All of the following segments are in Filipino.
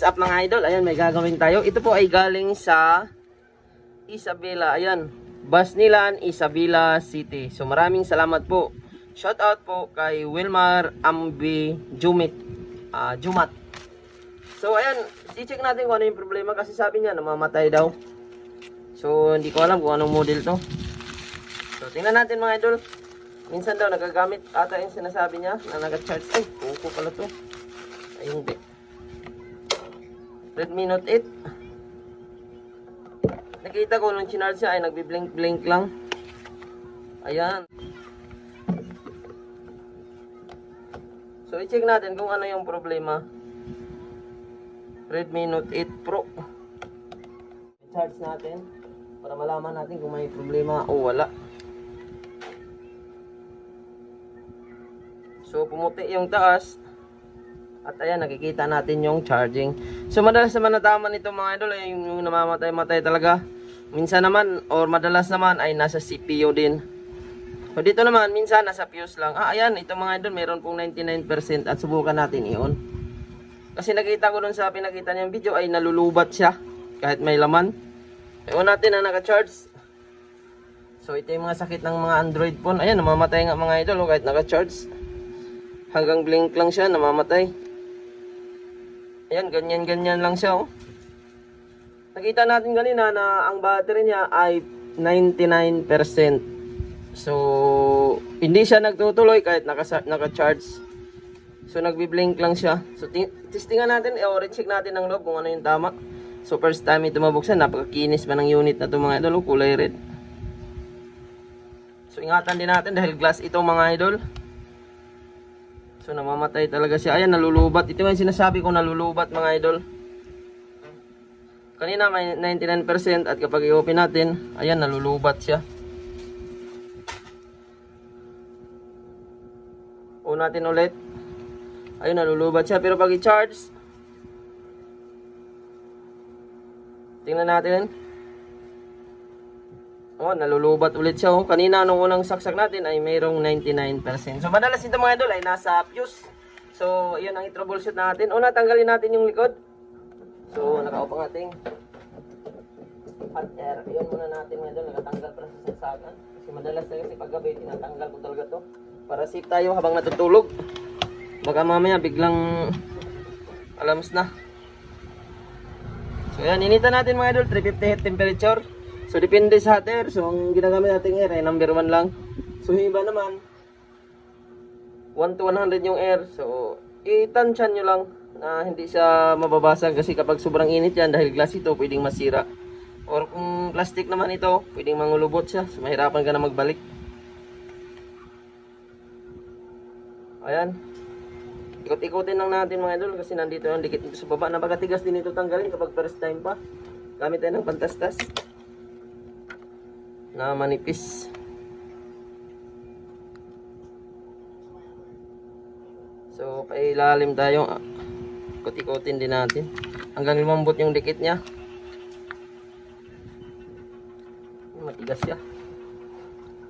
what's up mga idol? Ayan, may gagawin tayo. Ito po ay galing sa Isabela. Ayan, Basnilan, Isabela City. So maraming salamat po. Shout out po kay Wilmar Ambi Jumit. ah Jumat. So ayan, i-check natin kung ano yung problema kasi sabi niya namamatay daw. So hindi ko alam kung anong model to. So tingnan natin mga idol. Minsan daw nagagamit ata yung sinasabi niya na nag-charge. Ay, kuko pala to. Ay, hindi. Redmi Note 8. Nakita ko nung chinarge siya ay nagbi-blink-blink lang. Ayan. So, i-check natin kung ano yung problema. Redmi Note 8 Pro. I-charge natin para malaman natin kung may problema o wala. So, pumuti yung taas. At ayan, nakikita natin yung charging. So, madalas naman natama nito mga idol, ay yung, namamatay-matay talaga. Minsan naman, or madalas naman, ay nasa CPU din. So, dito naman, minsan nasa fuse lang. Ah, ayan, ito mga idol, meron pong 99% at subukan natin i-on. Kasi nakita ko dun sa pinakita niyang video ay nalulubat siya. Kahit may laman. I-on natin na naka-charge. So, ito yung mga sakit ng mga Android phone. Ayan, namamatay nga mga idol, oh, kahit naka-charge. Hanggang blink lang siya, namamatay. Ayan, ganyan-ganyan lang siya, oh. Nakita natin kanina na ang battery niya ay 99%. So, hindi siya nagtutuloy kahit naka- naka-charge. So, nagbi-blink lang siya. So, ti- testingan natin, eh, or check natin ang loob kung ano yung tama. So, first time ito mabuksan, napakakinis pa ng unit na ito mga idol, oh, kulay red. So, ingatan din natin dahil glass ito mga idol. So namamatay talaga siya. Ayan, nalulubat. Ito yung sinasabi ko nalulubat mga idol. Kanina may 99% at kapag i-open natin, ayan, nalulubat siya. O natin ulit. Ayun, nalulubat siya. Pero pag i-charge, tingnan natin. Oh, nalulubat ulit siya. Oh. Kanina nung unang saksak natin ay mayroong 99%. So madalas ito mga idol ay nasa fuse. So, yun ang i-troubleshoot natin. Una, tanggalin natin yung likod. So, nakaupang ating hot air. Yun muna natin mga idol. Nakatanggal para sa saksakan. Kasi madalas na kasi paggabi, tinatanggal ko talaga to. Para safe tayo habang natutulog. Baka mamaya biglang alams na. So, yan. Initan natin mga idol. 350 heat temperature. So, depende sa hot air. So, ang ginagamit natin air ay number 1 lang. So, iba naman, 1 to 100 yung air. So, itansyan nyo lang na hindi siya mababasag kasi kapag sobrang init yan dahil glass ito, pwedeng masira. Or kung plastic naman ito, pwedeng mangulubot siya. So, mahirapan ka na magbalik. Ayan. Ikot-ikotin lang natin mga idol kasi nandito yung dikit sa baba. Napakatigas din ito tanggalin kapag first time pa. Gamit tayo ng pantastas na manipis. So, pailalim tayo. Ikot-ikotin din natin. Hanggang lumambot yung dikit niya. Matigas siya.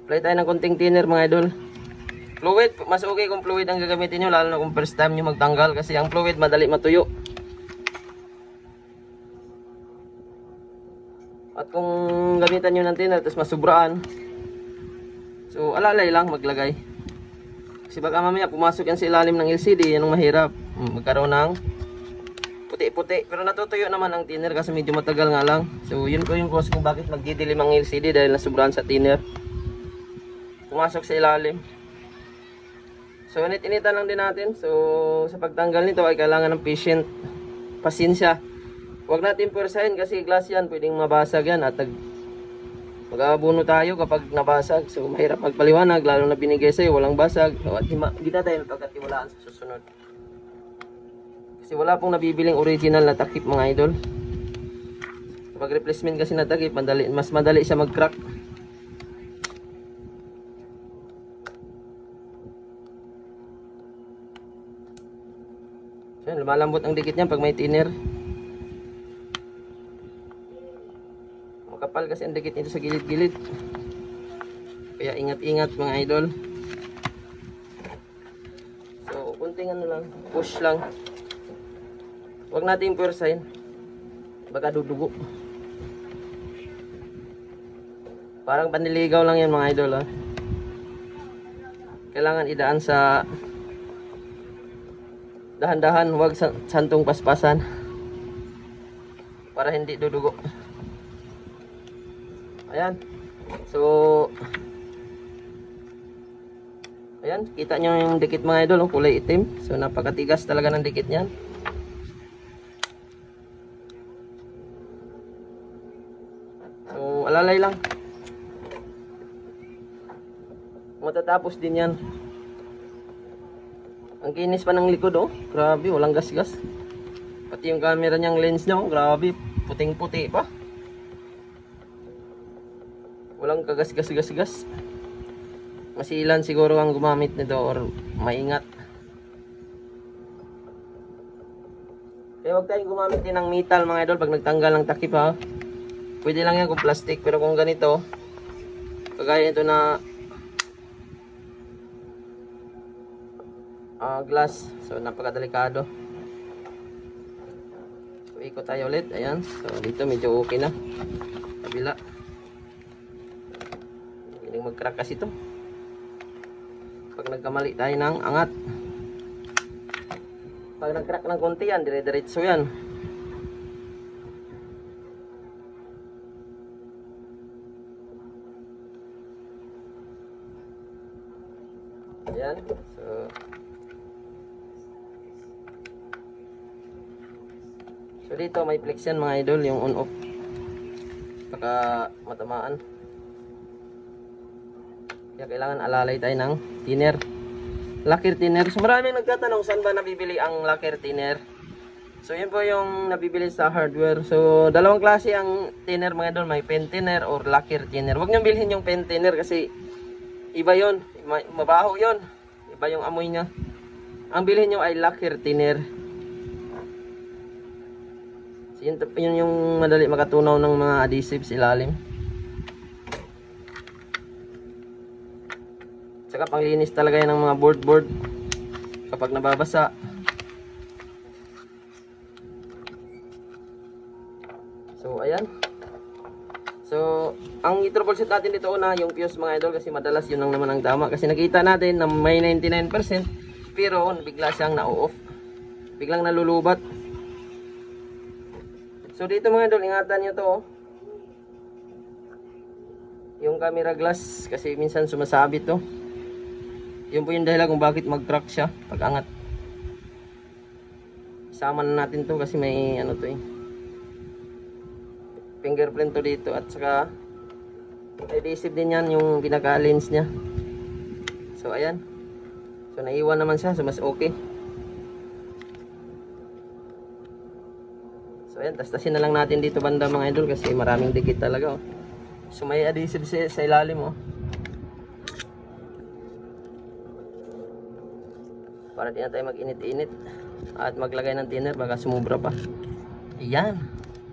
Apply tayo ng konting thinner mga idol. Fluid, mas okay kung fluid ang gagamitin nyo, lalo na kung first time nyo magtanggal kasi ang fluid madali matuyo. At kung gamitan nyo ng thinner, tapos masubraan, so alalay lang maglagay. Kasi baka mamaya pumasok yan sa ilalim ng LCD, yan ang mahirap. Mm, Magkaroon ng puti-puti. Pero natutuyo naman ang thinner kasi medyo matagal nga lang. So yun ko yung cause kung bakit magdidilim ang LCD dahil nasubrahan sa thinner. Pumasok sa ilalim. So init-initan lang din natin. So sa pagtanggal nito ay kailangan ng patient pasensya. Huwag natin pwersahin kasi glass yan, pwedeng mabasag yan at nag mag tayo kapag nabasag. So mahirap magpaliwanag lalo na binigay sa'yo, walang basag. So, at na tayo pagkatiwalaan sa susunod. Kasi wala pong nabibiling original na takip mga idol. Kapag replacement kasi na takip, madali, mas madali siya mag-crack. Yan, lumalambot ang dikit niya pag may thinner. Makapal kasi ang dikit nito sa gilid-gilid. Kaya ingat-ingat mga idol. So, kunting ano lang, push lang. Huwag natin pwersahin. Baka dudugo. Parang paniligaw lang yan mga idol. ah. Kailangan idaan sa dahan-dahan, huwag sa santong paspasan. Para hindi dudugo. Ayan. So, ayan, kita nyo yung dikit mga idol, oh, kulay itim. So, napakatigas talaga ng dikit niyan. So, alalay lang. Matatapos din yan. Ang kinis pa ng likod oh. Grabe, walang gas-gas. Pati yung camera niyang lens niya, oh, grabe, puting-puti pa. Walang kagas-gas-gas-gas. Masilan siguro ang gumamit nito or maingat. Kaya huwag tayong gumamit din ng metal mga idol pag nagtanggal ng takip ha. Pwede lang yan kung plastic pero kung ganito, kagaya ito na ah, glass, so napakadelikado. So ikot tayo ulit, ayan. So dito medyo okay na. Kabila. Hindi mag-crack kasi ito. Pag nagkamali tayo ng angat. Pag nag-crack ng konti yan, dire-diretso yan. Ayan. So, so dito may flex yan mga idol, yung on-off. Baka matamaan. Kaya kailangan alalay tayo ng thinner. Lacquer thinner. So maraming nagtatanong saan ba nabibili ang lacquer thinner. So yun po yung nabibili sa hardware. So dalawang klase ang thinner mga idol. May pen thinner or lacquer thinner. Huwag niyong bilhin yung pen thinner kasi iba yon Ma- Mabaho yon Iba yung amoy niya. Ang bilhin niyo ay lacquer thinner. Yun, yun yung madali makatunaw ng mga adhesives ilalim. Tsaka panglinis talaga yan ng mga board board kapag nababasa. So ayan. So ang i-troubleshoot natin dito una yung fuse mga idol kasi madalas yun lang naman ang tama kasi nakita natin na may 99% pero bigla siyang na-off. Biglang nalulubat. So dito mga idol ingatan nyo to oh. Yung camera glass kasi minsan sumasabit to. Yun po yung dahilan kung bakit mag-crack siya pag angat. Isama na natin to kasi may ano to eh. Fingerprint to dito at saka adhesive din yan yung pinaka-lens niya. So ayan. So naiwan naman siya so mas okay. So ayan, tastasin na lang natin dito banda mga idol kasi maraming dikit talaga oh. So may adhesive sa, sa ilalim oh. Para di na tayo mag-init-init at maglagay ng thinner baka sumubra pa. Ayan.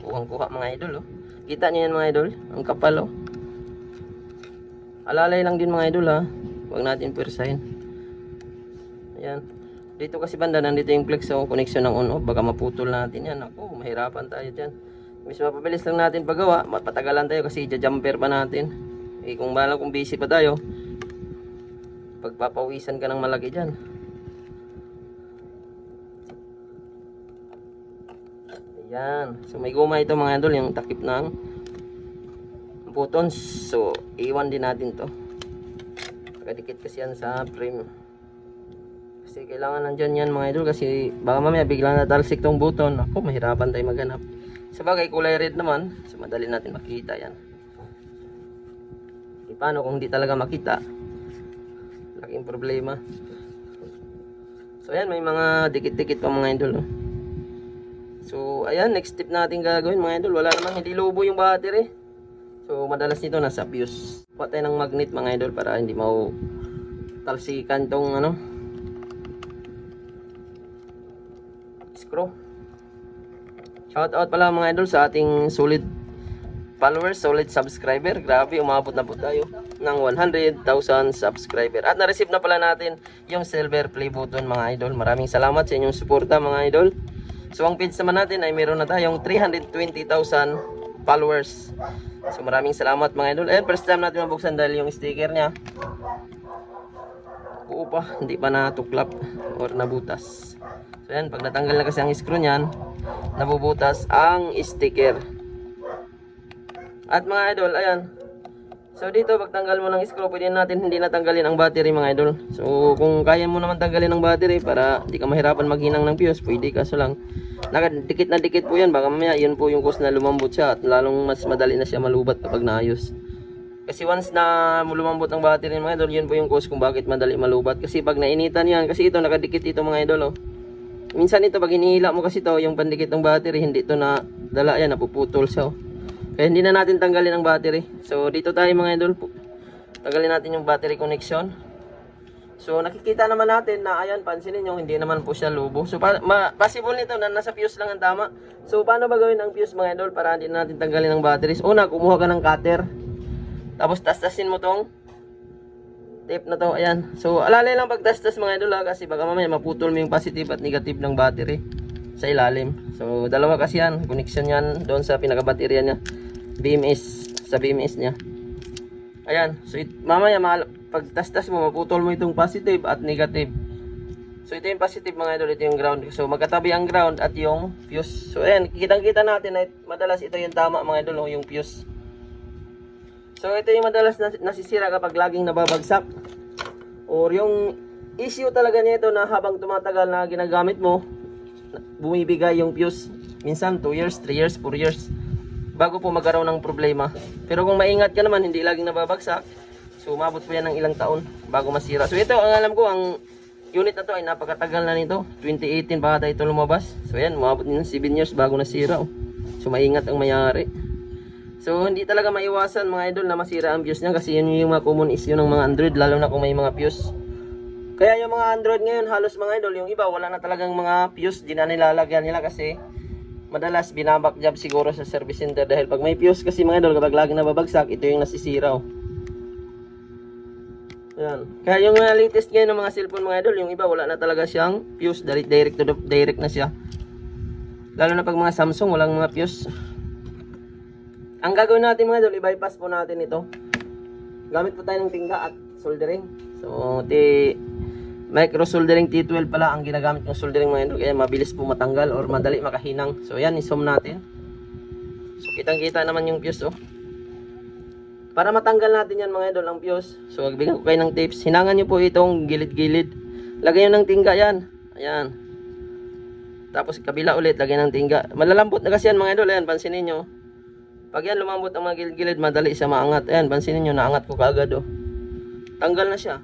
Kuhang kuha mga idol oh. kita nyo yan mga idol? Ang kapal oh. alalay lang din mga idol ha huwag natin pwersahin. Ayan. Dito kasi banda nandito yung flex oh, connection ng on off baka maputol natin yan. Ako mahirapan tayo dyan. Mas mapabilis lang natin paggawa. Mapatagalan tayo kasi jumper pa natin. Eh kung bala kung busy pa tayo pagpapawisan ka ng malaki dyan Ayan. So may guma ito mga idol, yung takip ng buttons. So iwan din natin to. Nakadikit kasi yan sa frame. Kasi kailangan nandyan yan mga idol kasi baka mamaya biglang natalsik tong button. Ako mahirapan tayo maghanap. Sa bagay kulay red naman, so madali natin makita yan. E, paano kung hindi talaga makita? Laking problema. So ayan, may mga dikit-dikit pa mga idol. Oh. So, ayan, next step natin gagawin mga idol. Wala namang hindi lubo yung battery. So, madalas nito nasa fuse. Kuha tayo ng magnet mga idol para hindi mau talsikan tong ano screw. Shout out pala mga idol sa ating solid followers, solid subscriber. Grabe, umabot na po tayo ng 100,000 subscriber. At na-receive na pala natin yung silver play button mga idol. Maraming salamat sa inyong suporta mga idol. So ang page naman natin ay meron na tayong 320,000 followers. So maraming salamat mga idol. And first time natin mabuksan dahil yung sticker niya. Oo pa, hindi pa natuklap or nabutas. So yan, pag natanggal na kasi ang screw niyan, nabubutas ang sticker. At mga idol, ayan. So dito, pag tanggal mo ng screw, pwede natin hindi natanggalin ang battery mga idol. So kung kaya mo naman tanggalin ang battery para hindi ka mahirapan maghinang ng fuse, pwede kaso lang. Nakadikit na dikit po yan, baka mamaya yun po yung cause na lumambot siya at lalong mas madali na siya malubat kapag naayos. Kasi once na lumambot ang battery mga idol, yun po yung cause kung bakit madali malubat. Kasi pag nainitan yan, kasi ito nakadikit ito mga idol oh. Minsan ito pag hinihila mo kasi to yung pandikit ng battery, hindi ito na dala yan, napuputol siya oh. Kaya hindi na natin tanggalin ang battery. So dito tayo mga idol. Tanggalin natin yung battery connection. So nakikita naman natin na ayan, pansinin nyo, hindi naman po siya lubo. So pa possible nito na nasa fuse lang ang tama. So paano ba gawin ang fuse mga idol para hindi na natin tanggalin ang batteries? Una, kumuha ka ng cutter. Tapos tastasin mo tong tape na to. Ayan. So alalay lang pag tastas mga idol ha, kasi baka mamaya maputol mo yung positive at negative ng battery sa ilalim. So dalawa kasi yan, connection yan doon sa pinaka-baterya niya. BMS sa BMS niya. Ayan. So it, mamaya mahal, pag tastas mo maputol mo itong positive at negative. So ito yung positive mga idol, ito yung ground. So magkatabi ang ground at yung fuse. So ayan, kitang-kita natin na madalas ito yung tama mga idol, yung fuse. So ito yung madalas nas- nasisira kapag laging nababagsak. Or yung issue talaga niya ito na habang tumatagal na ginagamit mo, bumibigay yung fuse. Minsan 2 years, 3 years, 4 years. Bago po magkaroon ng problema. Pero kung maingat ka naman, hindi laging nababagsak. So umabot po yan ng ilang taon bago masira. So ito, ang alam ko, ang unit na to ay napakatagal na nito. 2018 pa ata ito lumabas. So yan, umabot din ng 7 years bago nasira. Oh. So maingat ang mayari. So hindi talaga maiwasan mga idol na masira ang fuse niya kasi yun yung mga common issue ng mga Android lalo na kung may mga fuse. Kaya yung mga Android ngayon halos mga idol yung iba wala na talagang mga fuse di na nilalagyan nila kasi madalas binabak job siguro sa service center dahil pag may fuse kasi mga idol kapag lagi nababagsak ito yung nasisira oh. Yan. Kaya yung uh, latest ngayon ng mga cellphone mga idol yung iba wala na talaga siyang fuse direct, direct to the, direct na siya. Lalo na pag mga Samsung walang mga fuse. Ang gagawin natin mga idol, i-bypass po natin ito. Gamit po tayo ng tingga at soldering. So, ti micro soldering T12 pala ang ginagamit ng soldering mga idol. Kaya mabilis po matanggal or madali makahinang. So, yan, isom natin. So, kitang-kita naman yung fuse, oh. Para matanggal natin yan mga idol, ang fuse. So, magbigay ko kayo ng tips. Hinangan nyo po itong gilid-gilid. Lagay nyo ng tingga yan. Ayan. Tapos kabila ulit, lagay ng tingga. Malalambot na kasi yan mga idol. Ayan, pansinin nyo. Pag yan lumambot ang mga gilid-gilid, madali siya maangat. Ayan, pansinin nyo, naangat ko kaagad oh. Tanggal na siya.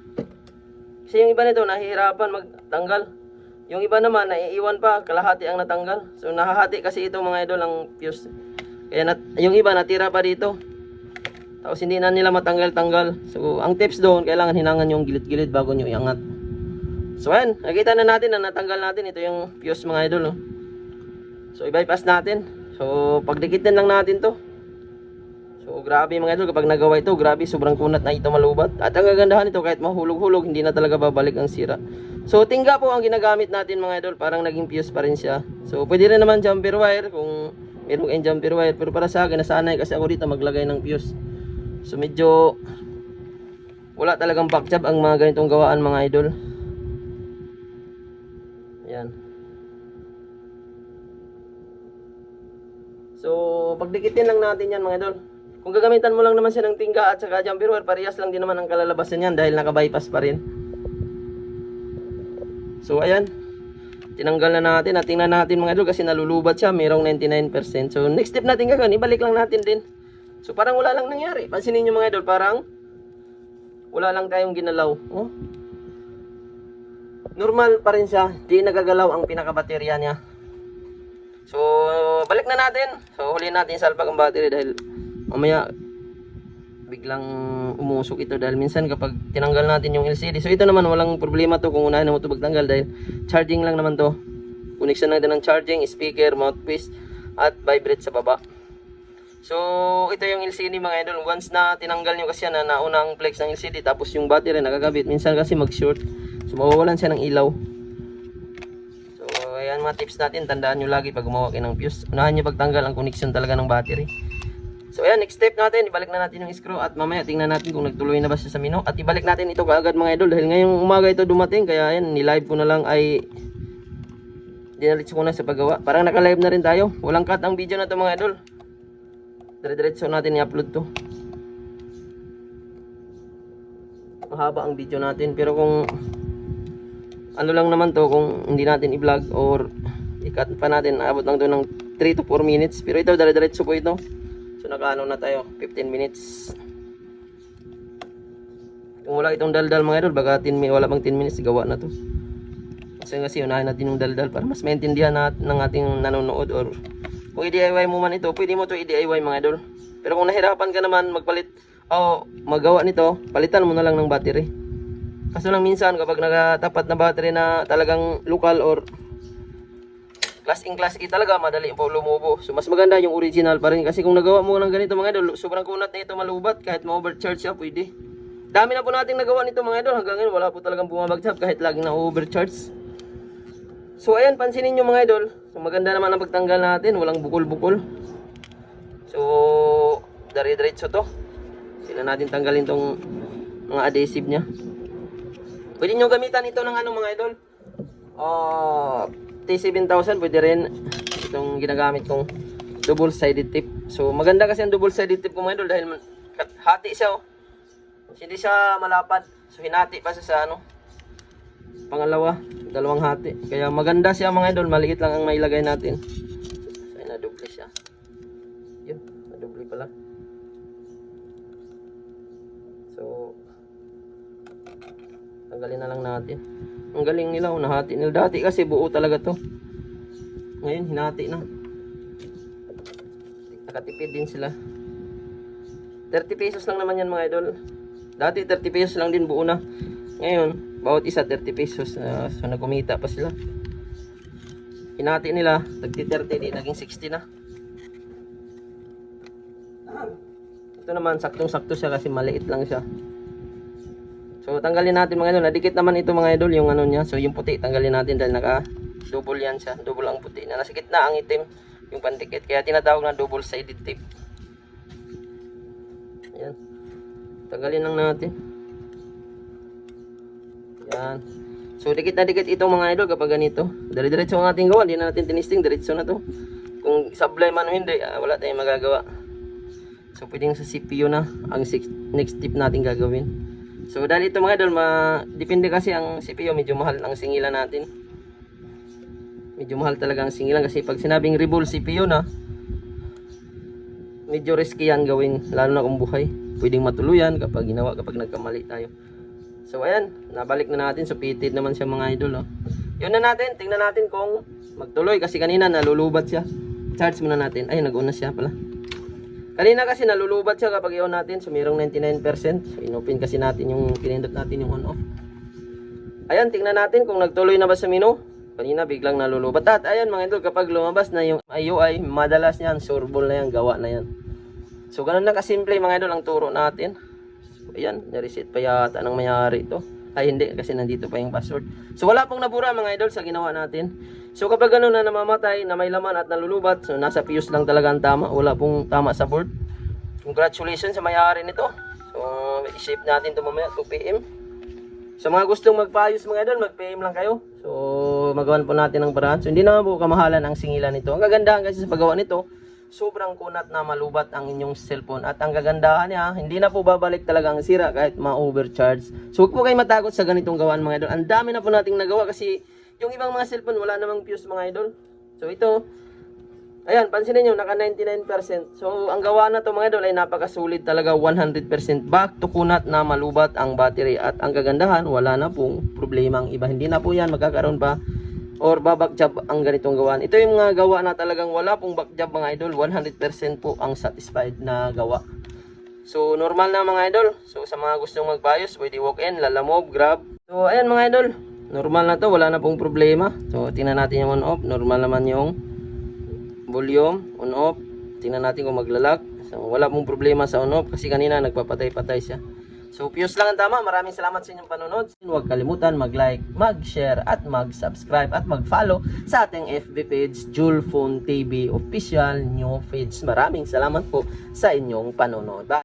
Kasi yung iba nito, nahihirapan magtanggal. Yung iba naman, naiiwan pa, kalahati ang natanggal. So, nahahati kasi ito mga idol ang fuse. Kaya nat yung iba, natira pa dito. Tapos hindi na nila matanggal-tanggal. So, ang tips doon, kailangan hinangan yung gilid-gilid bago nyo iangat. So, ayan, nakita na natin na natanggal natin. Ito yung fuse mga idol. Oh. So, i-bypass natin. So, pagdikitin lang natin to. So, grabe mga idol, kapag nagawa ito, grabe, sobrang kunat na ito malubat. At ang kagandahan nito, kahit mahulog-hulog, hindi na talaga babalik ang sira. So, tingga po ang ginagamit natin mga idol, parang naging fuse pa rin siya. So, pwede rin naman jumper wire kung meron kayong jumper wire. Pero para sa akin, nasanay kasi ako dito maglagay ng fuse. So, medyo wala talagang back job ang mga ganitong gawaan mga idol. Ayan. So, pagdikitin lang natin yan mga idol. Kung gagamitan mo lang naman siya ng tingga at saka jumper wire, parehas lang din naman ang kalalabasan yan dahil naka-bypass pa rin. So, ayan. Tinanggal na natin at tingnan natin mga idol kasi nalulubat siya, mayroong 99%. So, next step natin gagawin, ibalik lang natin din. So, parang wala lang nangyari. Pansinin nyo mga idol, parang wala lang tayong ginalaw. Oh. Normal pa rin siya, di nagagalaw ang pinaka-baterya niya. So, balik na natin. So, huli natin salpak ang battery dahil mamaya biglang umusok ito dahil minsan kapag tinanggal natin yung LCD. So, ito naman walang problema to kung unahin na mo ito magtanggal dahil charging lang naman to. Connection din ng charging, speaker, mouthpiece, at vibrate sa baba. So, ito yung LCD mga idol. Once na tinanggal nyo kasi na naunang flex ng LCD tapos yung battery nakagabit. Minsan kasi mag-short. So, mawawalan siya ng ilaw. So, ayan mga tips natin, tandaan nyo lagi pag gumawa kayo ng fuse. Unahan nyo pagtanggal ang connection talaga ng battery. So ayan, next step natin, ibalik na natin yung screw at mamaya tingnan natin kung nagtuloy na ba siya sa mino. At ibalik natin ito kaagad mga idol dahil ngayong umaga ito dumating kaya ayan, ni-live ko na lang ay dinalitso ko na sa paggawa. Parang naka-live na rin tayo. Walang cut ang video na to mga idol. Dire-diretso natin i-upload to. Mahaba ang video natin pero kung ano lang naman to kung hindi natin i-vlog or i-cut pa natin abot lang doon ng 3 to 4 minutes pero ito dire-diretso po ito so nakaano na tayo 15 minutes. Kung wala itong daldal mga idol baka 10 mi wala pang 10 minutes gawa na to. Kasi kasi unahin natin yung daldal para mas maintindihan nat ng ating nanonood or kung i-DIY mo man ito pwede mo to i-DIY mga idol. Pero kung nahirapan ka naman magpalit o magawa nito palitan mo na lang ng battery. Kaso lang minsan kapag nakatapat na battery na talagang lokal or class in class A talaga, madali po lumubo. So mas maganda yung original pa rin. Kasi kung nagawa mo ng ganito mga idol, sobrang kunat na ito malubat. Kahit ma-overcharge siya, pwede. Dami na po nating nagawa nito mga idol. Hanggang ngayon wala po talagang bumabagsak kahit laging na-overcharge. So ayan, pansinin nyo mga idol. So maganda naman ang pagtanggal natin. Walang bukol-bukol. So, dire-diretso to. Sila natin tanggalin tong mga adhesive niya. Pwede nyo gamitan ito ng ano mga idol. Ah, T7000 pwede rin itong ginagamit kong double sided tip. So maganda kasi ang double sided tip ko mga idol dahil hati siya oh. Hindi siya malapad. So hinati pa siya sa ano. Pangalawa, dalawang hati. Kaya maganda siya mga idol, maliit lang ang mailagay natin. So ay nadoble siya. Yun, nadoble pala. So Tanggalin na lang natin. Ang galing nila, oh, nila. Dati kasi buo talaga to. Ngayon, hinati na. Nakatipid din sila. 30 pesos lang naman yan mga idol. Dati 30 pesos lang din buo na. Ngayon, bawat isa 30 pesos. Uh, so nagkumita pa sila. Hinati nila, tagti 30 di, naging 60 na. Ito naman, saktong-sakto siya kasi maliit lang siya. So tanggalin natin mga idol. Nadikit naman ito mga idol yung ano niya. So yung puti tanggalin natin dahil naka double yan siya. Double ang puti na nasa gitna ang itim yung pandikit. Kaya tinatawag na double sided tape. Ayan. Tanggalin lang natin. Yan. So dikit na dikit ito mga idol kapag ganito. Dire-diretso ang ating gawa. Hindi na natin tinisting. Diretso na to. Kung sablay man o hindi, ah, wala tayong magagawa. So pwedeng sa CPU na ang next step natin gagawin. So dahil ito mga idol, depende kasi ang CPU medyo mahal ang singilan natin. Medyo mahal talaga ang singilan kasi pag sinabing revolve CPU na medyo risky yan gawin lalo na kung buhay. Pwedeng matuluyan kapag ginawa kapag nagkamali tayo. So ayan, nabalik na natin. So pitid naman siya mga idol. Oh. Yun na natin, tingnan natin kung magtuloy kasi kanina nalulubat siya. Charge muna natin. Ay, nag-una siya pala. Kanina kasi nalulubat siya kapag i-on natin. So mayroong 99%. So inopen kasi natin yung pinindot natin yung on-off. Ayan, tingnan natin kung nagtuloy na ba sa menu. Kanina biglang nalulubat. At ayan mga idol, kapag lumabas na yung IUI, madalas niyan, sureball na yan, gawa na yan. So ganun na kasimple mga idol ang turo natin. So ayan, na-reset pa yata ng mayari ito. Ay hindi, kasi nandito pa yung password. So wala pong nabura mga idol sa ginawa natin. So kapag ganun na namamatay, na may laman at nalulubat, so nasa fuse lang talaga ang tama. Wala pong tama sa board. Congratulations sa may-ari nito. So i-shape natin ito mamaya 2 p.m. Sa mga gustong magpaayos mga idol, mag-PM lang kayo. So magawan po natin ng paraan. So hindi naman po kamahalan ang singilan nito. Ang kagandahan kasi sa paggawa nito, sobrang kunat na malubat ang inyong cellphone. At ang kagandahan niya, hindi na po babalik talaga ang sira kahit ma-overcharge. So huwag po kayo matakot sa ganitong gawaan mga idol. Ang dami na po nating nagawa kasi yung ibang mga cellphone wala namang fuse mga idol. So ito, ayan, pansinin nyo, naka 99%. So ang gawa na to mga idol ay napakasulit talaga 100% back to kunat na malubat ang battery. At ang kagandahan, wala na pong problema ang iba. Hindi na po yan magkakaroon pa or babakjab ang ganitong gawaan. Ito yung mga gawa na talagang wala pong backjab mga idol. 100% po ang satisfied na gawa. So normal na mga idol. So sa mga gustong magpayos, pwede walk in, lalamove, grab. So ayan mga idol. Normal na to, wala na pong problema. So tingnan natin yung on off. Normal naman yung volume, on off. Tingnan natin kung maglalak. So wala pong problema sa on off kasi kanina nagpapatay-patay siya. So, fuse lang ang tama. Maraming salamat sa inyong panonood. Huwag kalimutan mag-like, mag-share, at mag-subscribe at mag-follow sa ating FB page, Julphone TV Official New Feeds. Maraming salamat po sa inyong panonood. Bye!